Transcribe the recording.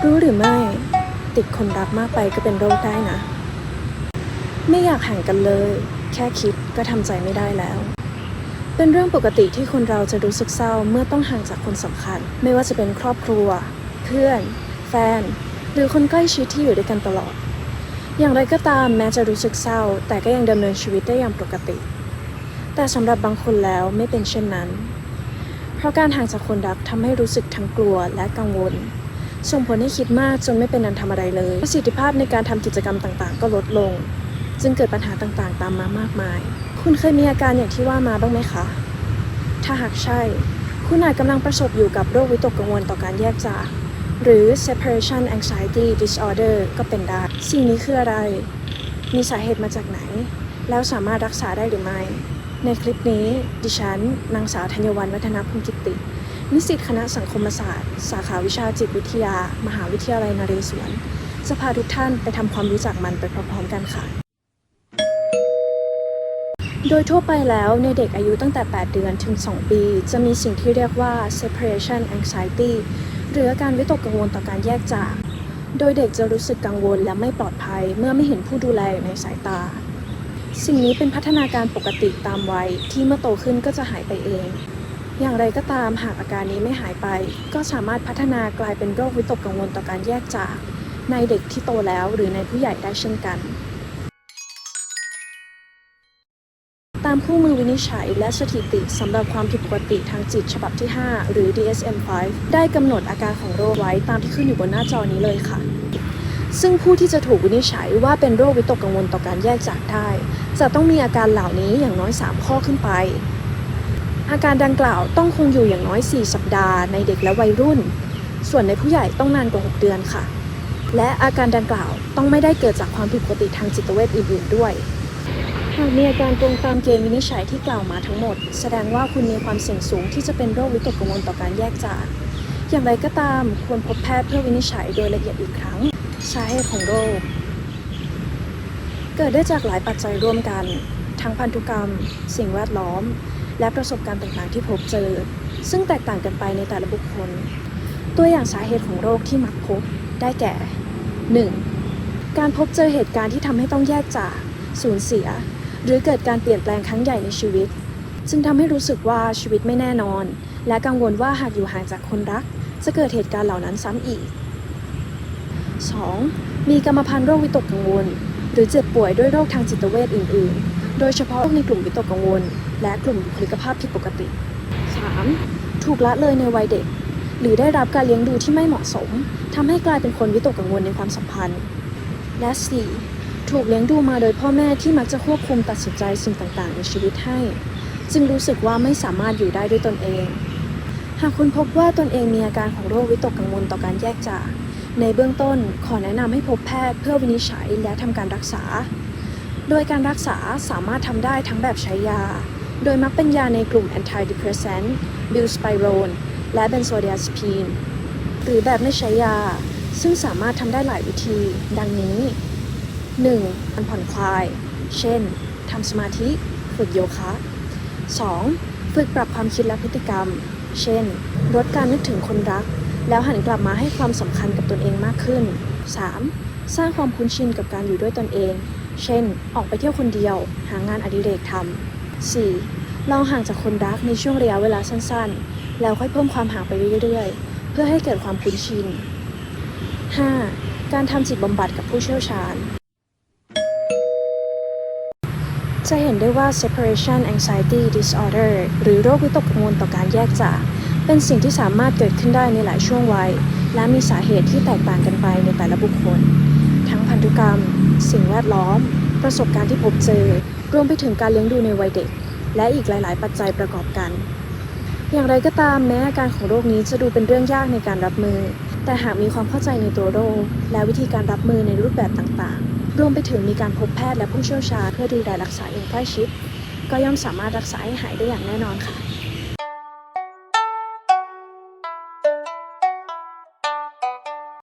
รู้หรือไม่ ติดคนรักมากไปก็เป็นโรคได้นะ ไม่อยากห่างกันเลย แค่คิดก็ทำใจไม่ได้แล้ว เป็นเรื่องปกติที่คนเราจะรู้สึกเศร้าเมื่อต้องห่างจากคนสำคัญ ไม่ว่าจะเป็นครอบครัว เพื่อน แฟน หรือคนใกล้ชิดที่อยู่ด้วยกันตลอด อย่างไรก็ตามแม้จะรู้สึกเศร้า แต่ก็ยังดำเนินชีวิตได้อย่างปกติ แต่สำหรับบางคนแล้วไม่เป็นเช่นนั้น เพราะการห่างจากคนรักทำให้รู้สึกทั้งกลัวและกังวล ส่งผลให้คิดมากจนไม่เป็นอันทำอะไรเลย ประสิทธิภาพในการทำกิจกรรมต่างๆ ก็ลดลง จึงเกิดปัญหาต่างๆ ตามมามากมาย คุณเคยมีอาการอย่างที่ว่ามาบ้างไหมคะ ถ้าหากใช่ คุณอาจกำลังประสบอยู่กับโรควิตกกังวลต่อการแยกจากหรือ separation anxiety disorder ก็เป็นได้ สิ่งนี้คืออะไร มีสาเหตุมาจากไหน แล้วสามารถรักษาได้หรือไม่ ในคลิปนี้ดิฉันนางสาวธัญวัฒน์วัฒนพงกิติ นิสิตคณะสังคมศาสตร์ สาขาวิชาจิตวิทยา มหาวิทยาลัยนเรศวรจะพาทุกท่านไปทำความรู้จักมันไปพร้อมๆกันค่ะ โดยทั่วไปแล้วในเด็กอายุตั้งแต่ 8 เดือนถึง 2 ปี จะมีสิ่งที่เรียกว่า separation anxiety หรืออาการวิตกกังวลต่อการแยกจาก โดยเด็กจะรู้สึกกังวลและไม่ปลอดภัยเมื่อไม่เห็นผู้ดูแลอยู่ในสายตา สิ่งนี้เป็นพัฒนาการปกติตามวัยที่เมื่อโตขึ้นก็จะหายไปเอง อย่างไรก็ตามหากอาการนี้ไม่หายไป ก็สามารถพัฒนากลายเป็นโรควิตกกังวลต่อการแยกจาก ในเด็กที่โตแล้วหรือในผู้ใหญ่ได้เช่นกัน ตามคู่มือวินิจฉัยและสถิติสำหรับความผิดปกติทางจิตฉบับที่ 5 หรือ DSM-5 ได้กำหนดอาการของโรคไว้ตามที่ขึ้นอยู่บนหน้าจอนี้เลยค่ะซึ่งผู้ที่จะถูกวินิจฉัยว่าเป็นโรควิตกกังวลต่อการแยกจากได้ จะต้องมีอาการเหล่านี้อย่างน้อย 3 ข้อขึ้นไป อาการดังกล่าวต้องคงอยู่อย่างน้อย 4 สัปดาห์ในเด็กและวัยรุ่น ส่วนในผู้ใหญ่ต้องนานกว่า 6 เดือนค่ะ และอาการดังกล่าวต้องไม่ได้เกิดจากความผิดปกติทางจิตเวชอื่น ๆ ด้วย หากมีอาการตรงตามเกณฑ์วินิจฉัยที่กล่าวมาทั้งหมด แสดงว่าคุณมีความเสี่ยงสูงที่จะเป็นโรควิตกกังวลต่อการแยกจาก อย่างไรก็ตามควรพบแพทย์เพื่อวินิจฉัยโดยละเอียดอีกครั้งสาเหตุของโรค เกิดได้จากหลายปัจจัยร่วมกัน ทั้งพันธุกรรม สิ่งแวดล้อม และประสบการณ์ต่างๆ ที่พบเจอ ซึ่งแตกต่างกันไปในแต่ละบุคคล ตัวอย่างสาเหตุของโรคที่มักพบได้แก่ 1. การพบเจอเหตุการณ์ที่ทำให้ต้องแยกจาก สูญเสีย หรือเกิดการเปลี่ยนแปลงครั้งใหญ่ในชีวิต จึงทำให้รู้สึกว่าชีวิตไม่แน่นอน และกังวลว่าหากอยู่ห่างจากคนรัก จะเกิดเหตุการณ์เหล่านั้นซ้ำอีก 2. มีกรรมพันธุ์โรควิตกกังวล หรือเจ็บป่วยด้วยโรคทางจิตเวชอื่น ๆ โดยเฉพาะในกลุ่มวิตกกังวล และกลุ่มบุคลิกภาพผิดปกติ 3. ถูกละเลยในวัยเด็ก หรือได้รับการเลี้ยงดูที่ไม่เหมาะสมทำให้กลายเป็นคนวิตกกังวลในความสัมพันธ์ และ 4. ถูกเลี้ยงดูมาโดยพ่อแม่ที่มักจะควบคุมตัดสินใจสิ่งต่างๆ ในชีวิตให้ จึงรู้สึกว่าไม่สามารถอยู่ได้ด้วยตนเอง หากคุณพบว่าตนเองมีอาการของโรควิตกกังวลต่อการแยกจากในเบื้องต้นขอแนะนำให้พบแพทย์เพื่อวินิจฉัยและทำการรักษา โดยการรักษาสามารถทำได้ทั้งแบบใช้ยา โดยมักเป็นยาในกลุ่ม antidepressant buspirone และ benzodiazepine หรือแบบไม่ใช้ยา ซึ่งสามารถทำได้หลายวิธี ดังนี้ 1. การผ่อนคลาย เช่น ทำสมาธิ ฝึกโยคะ 2. ฝึกปรับความคิดและพฤติกรรม เช่น ลดการนึกถึงคนรัก แล้วหันกลับมาให้ความสำคัญกับตนเองมากขึ้น 3. สร้างความคุ้นชินกับการอยู่ด้วยตนเอง เช่น ออกไปเที่ยวคนเดียว หางานอดิเรกทำ 4. ลองห่างจากคนรักในช่วงระยะเวลาสั้นๆ แล้วค่อยเพิ่มความห่างไปเรื่อยๆ เพื่อให้เกิดความคุ้นชิน 5. การทำจิตบำบัดกับผู้เชี่ยวชาญ จะเห็นได้ว่า separation anxiety disorder หรือโรควิตกกังวลต่อการแยกจาก เป็นสิ่งที่สามารถเกิดขึ้นได้ในหลายช่วงวัย และมีสาเหตุที่แตกต่างกันไปในแต่ละบุคคล ทั้งพันธุกรรม สิ่งแวดล้อม ประสบการณ์ที่พบเจอ รวมไปถึงการเลี้ยงดูในวัยเด็ก และอีกหลาย ๆ ปัจจัยประกอบกัน อย่างไรก็ตามแม้อาการของโรคนี้จะดูเป็นเรื่องยากในการรับมือ แต่หากมีความเข้าใจในตัวโรค และวิธีการรับมือในรูปแบบต่าง ๆ รวมไปถึงมีการพบแพทย์และผู้เชี่ยวชาญเพื่อดูแลรักษาอย่างใกล้ชิด ก็ย่อมสามารถรักษาให้หายได้อย่างแน่นอนค่ะ